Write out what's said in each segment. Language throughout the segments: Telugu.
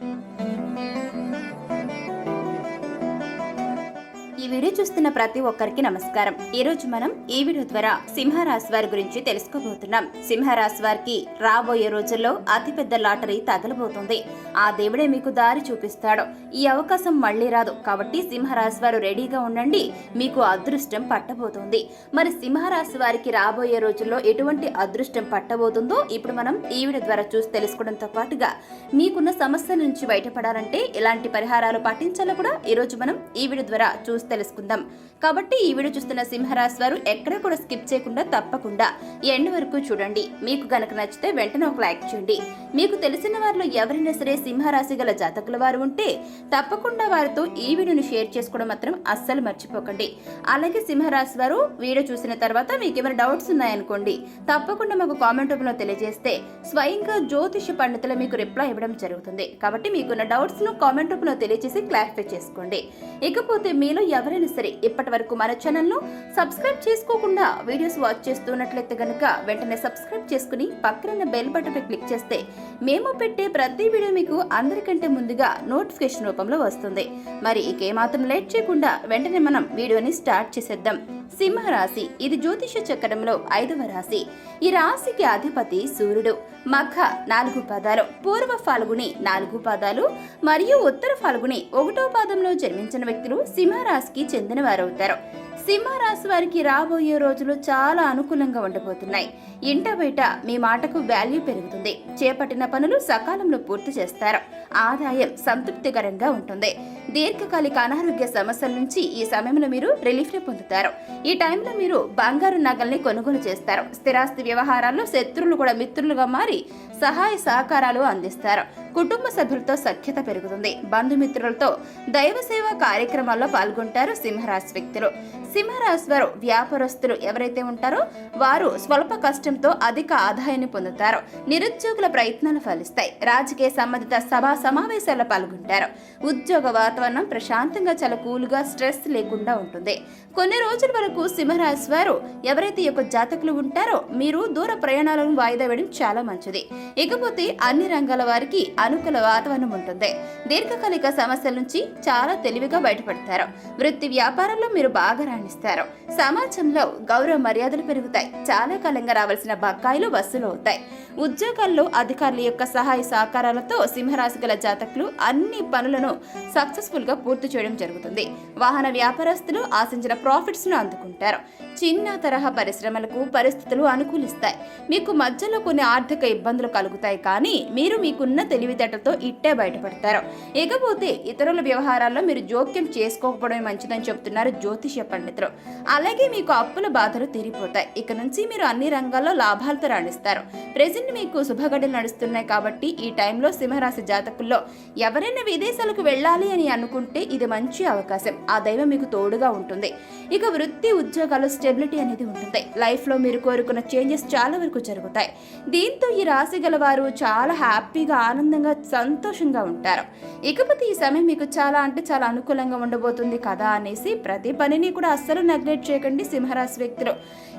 ఈ వీడియో చూస్తున్న ప్రతి ఒక్కరికి నమస్కారం. ఈ రోజు మనం ఈ వీడియో ద్వారా సింహరాశి వారి గురించి తెలుసుకోబోతున్నాం. సింహరాశి వారికి రాబోయే రోజుల్లో అతిపెద్ద లాటరీ తగలబోతుంది. ఆ దేవుడే మీకు దారి చూపిస్తాడు. ఈ అవకాశం మళ్ళీ రాదు. కాబట్టి సింహరాశి వారు రెడీగా ఉండండి. మీకు అదృష్టం పట్టబోతుంది. మరి సింహరాశి వారికి రాబోయే రోజుల్లో ఎటువంటి అదృష్టం పట్టబోతుందో ఇప్పుడు మనం ఈ వీడియో ద్వారా చూసి తెలుసుకోవడంతో పాటుగా మీకున్న సమస్య నుంచి బయటపడాలంటే ఎలాంటి పరిహారాలు పాటించాలో కూడా ఈరోజు మనం ఈ వీడియో ద్వారా చూసి తెలుసుకుందాం. కాబట్టి ఈ వీడియో చూస్తున్న సింహరాశి వారు ఎక్కడ కూడా స్కిప్ చేయకుండా తప్పకుండా ఎండ్ వరకు చూడండి. మీకు గనక నచ్చితే వెంటనే ఒక లైక్ చేయండి. మీకు తెలిసిన వారిలో ఎవరైనా సరే సింహరాశి గల జాతకుల వారు ఉంటే తప్పకుండా వారితో ఈ వీడియోని షేర్ చేసుకోవడం మాత్రం అస్సలు మర్చిపోకండి. అలాగే సింహరాశి వారు వీడియో చూసిన తర్వాత మీకు ఏమైనా డౌట్స్ ఉన్నాయనుకోండి తప్పకుండా మాకు కామెంట్ రూపంలో తెలియజేస్తే స్వయంగా జ్యోతిష పండితులు మీకు రిప్లై ఇవ్వడం జరుగుతుంది. కాబట్టి మీకున్న డౌట్స్ను కామెంట్ రూపంలో తెలియజేసి క్లారిఫై చేసుకోండి. ఇకపోతే మీలో ఎవరైనా సరే ఇప్పటి వరకు మన ఛానల్ను సబ్స్క్రైబ్ చేసుకోకుండా వీడియోస్ వాచ్ చేస్తున్నట్లయితే కనుక వెంటనే సబ్స్క్రైబ్ చేసుకుని పక్కన బెల్ బటన్పై క్లిక్ చేస్తే మేము పెట్టే ప్రతి వీడియో మీకు అందరికంటే ముందుగా నోటిఫికేషన్ రూపంలో వస్తుంది. మరి ఇకేమాత్రం లేట్ చేయకుండా వెంటనే మనం వీడియోని స్టార్ట్ చేసేద్దాం. సింహరాశి. ఇది జ్యోతిష చక్రంలో ఐదవ రాశి. ఈ రాశికి అధిపతి సూర్యుడు. మఖ నాలుగు పదాలు పూర్వ ఫాల్గుని నాలుగు పదాలు మరియు ఉత్తర ఫాల్గుని ఒకటో పాదంలో జన్మించిన వ్యక్తులు సింహరాశికి చెందిన వారవుతారు సింహరాశి వారికి రాబోయే రోజులు చాలా అనుకూలంగా ఉండబోతున్నాయి. ఇంట బయట మీ మాటకు వాల్యూ పెరుగుతుంది. చేపట్టిన పనులు సకాలంలో పూర్తి చేస్తారు. ఆదాయం సంతృప్తికరంగా ఉంటుంది. దీర్ఘకాలిక అనారోగ్య సమస్యల నుంచి ఈ సమయంలో మీరు రిలీఫ్ని పొందుతారు. ఈ టైంలో మీరు బంగారు నగల్ని కొనుగోలు చేస్తారు. స్థిరాస్తి వ్యవహారాల్లో శత్రువులు కూడా మిత్రులుగా మారి సహాయ సహకారాలు అందిస్తారు. కుటుంబ సభ్యులతో సఖ్యత పెరుగుతుంది. బంధుమిత్రులతో దైవ సేవా కార్యక్రమాల్లో పాల్గొంటారు సింహరాశి వ్యక్తులు. సింహరాశి వారు వ్యాపారస్తులు ఎవరైతే ఉంటారో వారు స్వల్ప కష్టంతో అధిక ఆదాయాన్ని పొందుతారు. నిరుద్యోగుల ప్రయత్నాలు ఫలిస్తాయి. రాజకీయ సంబంధిత సభా సమావేశాల్లో పాల్గొంటారు. ఉద్యోగ వాతావరణం ప్రశాంతంగా చాలా కూల్గా స్ట్రెస్ లేకుండా ఉంటుంది. కొన్ని రోజుల వరకు సింహరాశి వారు ఎవరైతే యొక్క జాతకులు ఉంటారో మీరు దూర ప్రయాణాలను వాయిదా వేయడం చాలా మంచిది. ఇకపోతే అన్ని రంగాల వారికి అనుకూల వాతావరణం ఉంటుంది. దీర్ఘకాలిక సమస్యల నుంచి చాలా తెలివిగా బయటపడతారు. వృత్తి వ్యాపారంలో మీరు బాగా రాణిస్తారు. సమాజంలో గౌరవ మర్యాదలు పెరుగుతాయి. చాలా కాలంగా రావాల్సిన బకాయిలు వసూలు అవుతాయి. ఉద్యోగాల్లో అధికారుల యొక్క సహాయ సహకారాలతో సింహరాశి గల జాతకులు అన్ని పనులను సక్సెస్ఫుల్గా పూర్తి చేయడం జరుగుతుంది. వాహన వ్యాపారస్తులు ఆశించిన ప్రాఫిట్స్ను అందుకుంటారు. చిన్న తరహా పరిశ్రమలకు పరిస్థితులు అనుకూలిస్తాయి. మీకు మధ్యలో కొన్ని ఆర్థిక ఇబ్బందులు కలుగుతాయి కానీ మీరు మీకున్న తెలివితేటలతో ఇట్టే బయటపడతారు. ఇకపోతే ఇతరుల వ్యవహారాల్లో మీరు జోక్యం చేసుకోకపోవడమే మంచిదని చెప్తున్నారు జ్యోతిష పండితులు. అలాగే మీకు అప్పుల బాధలు తీరిపోతాయి. ఇక నుంచి మీరు అన్ని రంగాల్లో లాభాలతో రాణిస్తారు. ప్రెజెంట్ మీకు శుభగడలు నడుస్తున్నాయి కాబట్టి ఈ టైంలో సింహరాశి జాతకుల్లో ఎవరైనా విదేశాలకు వెళ్ళాలి అని అనుకుంటే ఇది మంచి అవకాశం. ఆ దైవం మీకు తోడుగా ఉంటుంది. ఇక వృత్తి ఉద్యోగాలు స్టెబిలిటీ అనేది ఉంటుంది. లైఫ్లో మీరు కోరుకున్న చేంజెస్ చాలా వరకు జరుగుతాయి. దీంతో ఈ రాశి గల వారు చాలా హ్యాపీగా ఆనందంగా సంతోషంగా ఉంటారు. ఇకపోతే ఈ సమయం మీకు చాలా అంటే చాలా అనుకూలంగా ఉండబోతుంది కదా అనేసి ప్రతి పనిని కూడా అస్సలు నెగ్లెక్ట్ చేయకండి సింహరాశి వ్యక్తులు.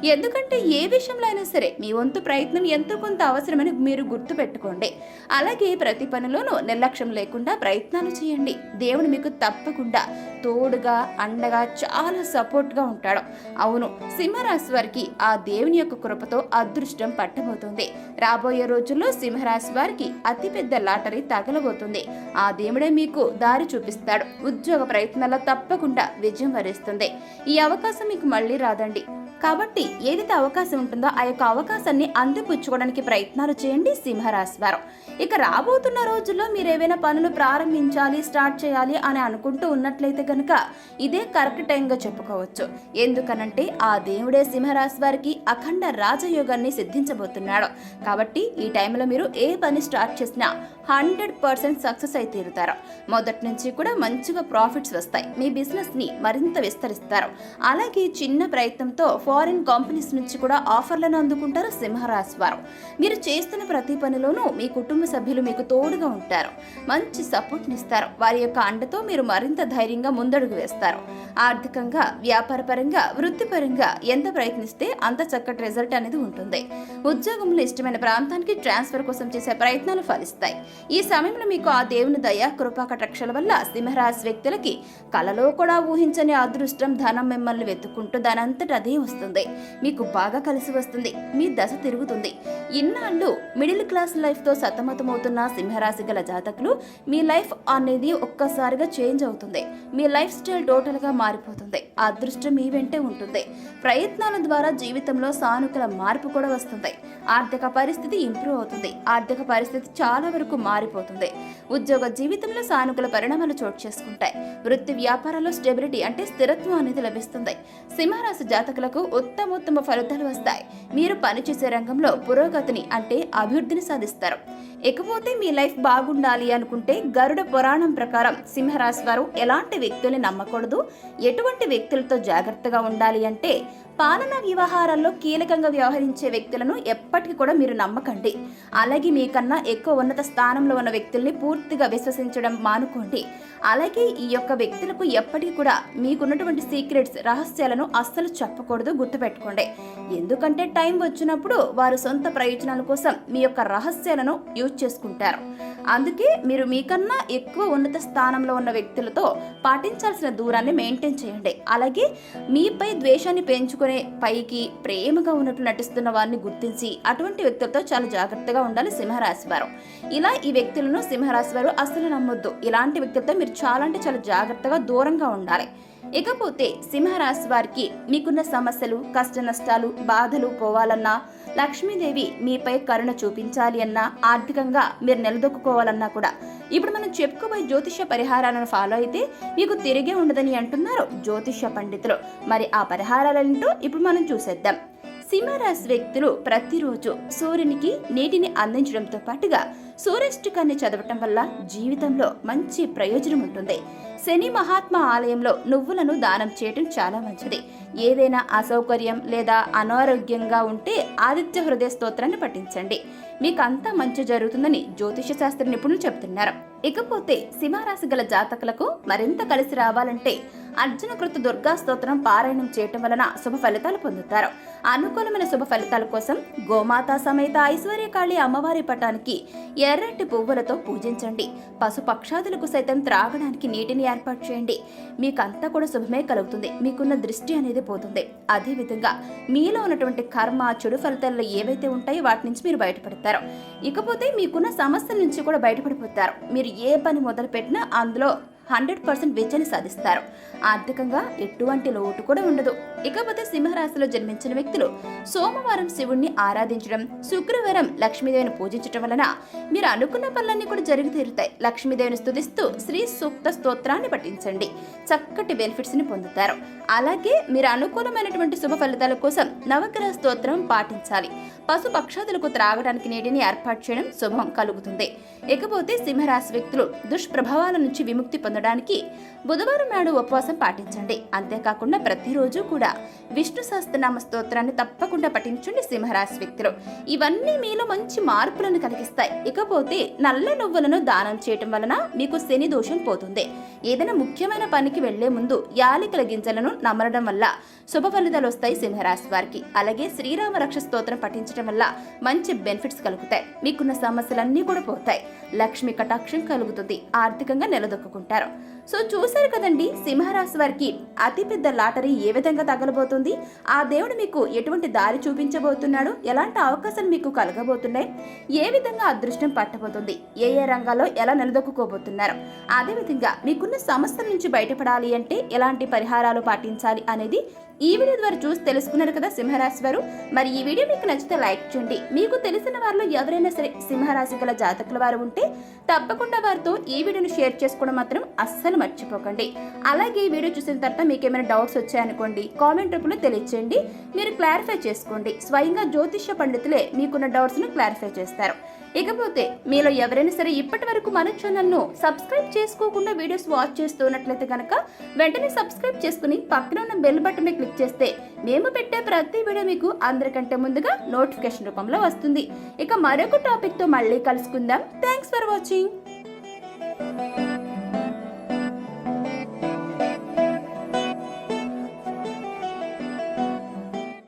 ఎందుకంటే ఏ విషయంలో అయినా సరే మీ వంతు ప్రయత్నం ఎంతో కొంత అవసరమని మీరు గుర్తు పెట్టుకోండి అలాగే ప్రతి పనిలోనూ నిర్లక్ష్యం లేకుండా ప్రయత్నాలు చేయండి. దేవుడు మీకు తప్పకుండా తోడుగా అండగా చాలా సపోర్ట్గా ఉంటాడు. అవును సింహరాశి వారికి ఆ దేవుని యొక్క కృపతో అదృష్టం పట్టబోతుంది. రాబోయే రోజుల్లో సింహరాశి వారికి అతిపెద్ద లాటరీ తగలబోతుంది. ఆ దేవుడే మీకు దారి చూపిస్తాడు. ఉద్యోగ ప్రయత్నాల్లో తప్పకుండా విజయం వరిస్తుంది. ఈ అవకాశం మీకు మళ్ళీ రాదండి. కాబట్టి ఏదైతే అవకాశం ఉంటుందో ఆ యొక్క అవకాశాన్ని అందిపుచ్చుకోవడానికి ప్రయత్నాలు చేయండి సింహరాశి వారు. ఇక రాబోతున్న రోజుల్లో మీరు ఏవైనా పనులు ప్రారంభించాలి స్టార్ట్ చేయాలి అని అనుకుంటూ ఉన్నట్లయితే కనుక ఇదే కరెక్ట్ టైంగా చెప్పుకోవచ్చు. ఎందుకనంటే ఆ దేవుడే సింహరాశి వారికి అఖండ రాజయోగాన్ని సిద్ధించబోతున్నాడు. కాబట్టి ఈ టైంలో మీరు ఏ పని స్టార్ట్ చేసినా హండ్రెడ్ పర్సెంట్ సక్సెస్ అయి తీరుతారు. మొదటి నుంచి కూడా మంచిగా ప్రాఫిట్స్ వస్తాయి. మీ బిజినెస్ని మరింత విస్తరిస్తారు. అలాగే చిన్న ప్రయత్నంతో ఫారిన్ కంపెనీస్ నుంచి కూడా ఆఫర్లను అందుకుంటారు సింహరాశి వారు. మీరు చేస్తున్న ప్రతి పనిలోనూ మీ కుటుంబ సభ్యులు మీకు తోడుగా ఉంటారు. మంచి సపోర్ట్నిస్తారు వారి యొక్క అండతో మీరు మరింత ధైర్యంగా ముందడుగు వేస్తారు. ఆర్థికంగా వ్యాపారపరంగా వృత్తిపరంగా ఎంత ప్రయత్నిస్తే అంత చక్కటి రిజల్ట్ అనేది ఉంటుంది. ఉద్యోగంలో ఇష్టమైన ప్రాంతానికి ట్రాన్స్ఫర్ కోసం చేసే ప్రయత్నాలు ఫలిస్తాయి. ఈ సమయంలో మీకు ఆ దేవుని దయ కృపా కటాక్షల వల్ల సింహరాశి వ్యక్తులకి కలలో కూడా ఊహించని అదృష్టం ధనం మిమ్మల్ని వెతుక్కుంటూ దానంతట అదే వస్తుంది. మీకు బాగా కలిసి వస్తుంది. మీ దశ తిరుగుతుంది. ఇన్నాళ్ళు మిడిల్ క్లాస్ లైఫ్తో సతమతమవుతున్న సింహరాశి గల జాతకులు మీ లైఫ్ అనేది ఒక్కసారిగా చేంజ్ అవుతుంది. మీ లైఫ్ స్టైల్ టోటల్గా మారిపోతుంది. అదృష్టం మీ వెంటే ఉంటుంది. ప్రయత్నాల ద్వారా జీవితంలో సానుకూల మార్పు కూడా వస్తుంది. ఆర్థిక పరిస్థితి ఇంప్రూవ్ అవుతుంది. ఆర్థిక పరిస్థితి చాలా వరకు మారిపోతుంది. ఉద్యోగ జీవితంలో సానుకూల పరిణామాలు చోటు చేసుకుంటాయి. వృత్తి వ్యాపారాల్లో స్టెబిలిటీ అంటే స్థిరత్వం అనేది లభిస్తుంది. సింహరాశి జాతకులకు ఉత్తమోత్తమ ఫలితాలు వస్తాయి. మీరు పనిచేసే రంగంలో పురోగతిని అంటే అభివృద్ధిని సాధిస్తారు. ఇకపోతే మీ లైఫ్ బాగుండాలి అనుకుంటే గరుడ పురాణం ప్రకారం సింహరాశి వారు ఎలాంటి వ్యక్తుల్ని నమ్మకూడదు? ఎటువంటి వ్యక్తులతో జాగ్రత్తగా ఉండాలి అంటే పాలన వ్యవహారాల్లో కీలకంగా వ్యవహరించే వ్యక్తులను ఎప్పటికీ కూడా మీరు నమ్మకండి. అలాగే మీకన్నా ఎక్కువ ఉన్నత స్థానంలో ఉన్న వ్యక్తుల్ని పూర్తిగా విశ్వసించడం మానుకోండి. అలాగే ఈ యొక్క వ్యక్తులకు ఎప్పటికీ కూడా మీకున్నటువంటి సీక్రెట్స్ రహస్యాలను అస్సలు చెప్పకూడదు గుర్తుపెట్టుకోండి. ఎందుకంటే టైం వచ్చినప్పుడు వారు సొంత ప్రయోజనాల కోసం మీ యొక్క రహస్యాలను యూజ్ చేసుకుంటారు. అందుకే మీరు మీకన్నా ఎక్కువ ఉన్నత స్థానంలో ఉన్న వ్యక్తులతో పాటించాల్సిన దూరాన్ని మెయింటైన్ చేయండి. అలాగే మీపై ద్వేషాన్ని పెంచుకునే పైకి ప్రేమగా ఉన్నట్లు నటిస్తున్న వారిని గుర్తించి అటువంటి వ్యక్తులతో చాలా జాగ్రత్తగా ఉండాలి సింహరాశి వారు. ఇలా ఈ వ్యక్తులను సింహరాశి వారు అసలు నమ్మొద్దు. ఇలాంటి వ్యక్తులతో మీరు చాలా అంటే చాలా జాగ్రత్తగా దూరంగా ఉండాలి. ఇకపోతే సింహరాశి వారికి మీకున్న సమస్యలు కష్ట నష్టాలు బాధలు పోవాలన్నా లక్ష్మీదేవి మీపై కరుణ చూపించాలి అన్నా ఆర్థికంగా మీరు నిలదొక్కుకోవాలన్నా కూడా. ఇప్పుడు మనం చెప్పుకోబోయే జ్యోతిష పరిహారాలను ఫాలో అయితే మీకు తిరిగే ఉండదని అంటున్నారు జ్యోతిష పండితులు. మరి ఆ పరిహారాలేంటో ఇప్పుడు మనం చూసేద్దాం. సింహరాశి వ్యక్తులు ప్రతిరోజు సూర్యునికి నీటిని అందించడంతో పాటుగా సూర్యాష్టకాన్ని చదవటం వల్ల జీవితంలో మంచి ప్రయోజనం ఉంటుంది. శని మహాత్మా ఆలయంలో నువ్వులను దానం చేయటం చాలా మంచిది. ఏదైనా అసౌకర్యం లేదా అనారోగ్యంగా ఉంటే ఆదిత్య హృదయ స్తోత్రాన్ని పఠించండి. మీకు మంచి జరుగుతుందని జ్యోతిష శాస్త్ర నిపుణులు చెబుతున్నారు. ఇకపోతే సింహరాశి గల జాతకులకు మరింత కలిసి రావాలంటే అర్జున కృత దుర్గా స్తోత్రం పారాయణం చేయటం వలన శుభ ఫలితాలు పొందుతారు. అనుకూలమైన శుభ ఫలితాల కోసం గోమాత సమేత ఐశ్వర్యకాళి అమ్మవారి పటానికి ఎర్రటి పువ్వులతో పూజించండి. పశుపక్షాదులకు సైతం త్రాగడానికి నీటిని ఏర్పాటు చేయండి. మీకంతా కూడా శుభమే కలుగుతుంది. మీకున్న దృష్టి అనేది పోతుంది. అదేవిధంగా మీలో ఉన్నటువంటి కర్మ చెడు ఫలితాల్లో ఏవైతే ఉంటాయో వాటి నుంచి మీరు బయటపడతారు. ఇకపోతే మీకున్న సమస్యల నుంచి కూడా బయటపడిపోతారు. మీరు ఏ పని మొదలు పెట్టినా అందులో హండ్రెడ్ పర్సెంట్ విజయాన్ని సాధిస్తారు. ఆర్థికంగా ఎటువంటి లోటు కూడా ఉండదు. ఇకపోతే సింహరాశిలో జన్మించిన వ్యక్తులు సోమవారం శివుణ్ణి ఆరాధించడం శుక్రవారం లక్ష్మీదేవిని పూజించడం వలన మీరు అనుకున్న పనులన్నీ కూడా జరిగి తీరుతాయి. లక్ష్మీదేవిని స్థుతిస్తూ శ్రీ సూక్త స్తోత్రాన్ని పఠించండి. చక్కటి బెనిఫిట్స్ని పొందుతారు. అలాగే మీరు అనుకూలమైనటువంటి శుభ ఫలితాల కోసం నవగ్రహ స్తోత్రం పాటించాలి. పశు పక్షాదులకు త్రాగడానికి నీటిని ఏర్పాటు చేయడం శుభం కలుగుతుంది. ఇకపోతే సింహరాశి వ్యక్తులు దుష్ప్రభావాల నుంచి విముక్తి పొందడానికి బుధవారం నాడు ఉపవాసం పాటించండి. అంతేకాకుండా ప్రతిరోజు కూడా విష్ణు సహస్రనామ స్తోత్రాన్ని తప్పకుండా పఠించండి సింహరాశి వ్యక్తులు. ఇవన్నీ మీలో మంచి మార్పులను కలిగిస్తాయి. ఇకపోతే నల్ల నువ్వులను దానం చేయటం వలన మీకు శని దోషం పోతుంది. ఏదైనా ముఖ్యమైన పనికి వెళ్ళే ముందు యాలికల గింజలను నమలడం వల్ల శుభ ఫలితాలు వస్తాయి సింహరాశి వారికి. అలాగే శ్రీరామ రక్ష స్తోత్రం పఠించడం వల్ల మంచి బెనిఫిట్స్ కలుగుతాయి. మీకున్న సమస్యలన్నీ కూడా పోతాయి. లక్ష్మి కటాక్షం కలుగుతుంది. ఆర్థికంగా నిలదొక్కుంటారు సో చూశారు కదండి సింహరాశి వారికి అతిపెద్ద లాటరీ ఏ విధంగా తగలబోతుంది? ఆ దేవుడు మీకు ఎటువంటి దారి చూపించబోతున్నాడు? ఎలాంటి అవకాశాలు మీకు కలగబోతున్నాయి? ఏ విధంగా అదృష్టం పట్టబోతుంది? ఏ ఏ రంగాల్లో ఎలా నిలదొక్కుకోబోతున్నారు? అదేవిధంగా మీకున్న సమస్యల నుంచి బయటపడాలి అంటే ఎలాంటి పరిహారాలు పాటించాలి అనేది ఈ వీడియో ద్వారా చూసి తెలుసుకున్నారు కదా సింహరాశి వారు. మరి ఈ వీడియో మీకు నచ్చితే లైక్ చేయండి. మీకు తెలిసిన వారిలో ఎవరైనా సరే సింహరాశి గల జాతకుల వారు ఉంటే తప్పకుండా వారితో ఈ వీడియోను షేర్ చేసుకోవడం మాత్రం అస్సలు మర్చిపోకండి. అలాగే ఈ వీడియో చూసిన తర్వాత మీకు ఏమైనా డౌట్స్ వచ్చాయనుకోండి కామెంట్ రూపంలో తెలియచేయండి. మీరు క్లారిఫై చేసుకోండి. స్వయంగా జ్యోతిష్య పండితులే మీకున్న డౌట్స్ను క్లారిఫై చేస్తారు. ఇకపోతే మీలో ఎవరైనా సరే ఇప్పటి వరకు మన ఛానల్ను సబ్స్క్రైబ్ చేసుకోకుండా వీడియోస్ వాచ్ చేస్తున్నట్లయితే కనుక వెంటనే సబ్స్క్రైబ్ చేసుకుని పక్కన ఉన్న బెల్ బటన్ మీద క్లిక్ చేస్తే మేము పెట్టే ప్రతి వీడియో మీకు అందరికంటే ముందుగా నోటిఫికేషన్ రూపంలో వస్తుంది. ఇక మరొక టాపిక్తో మళ్ళీ కలుసుకుందాం. Thanks for watching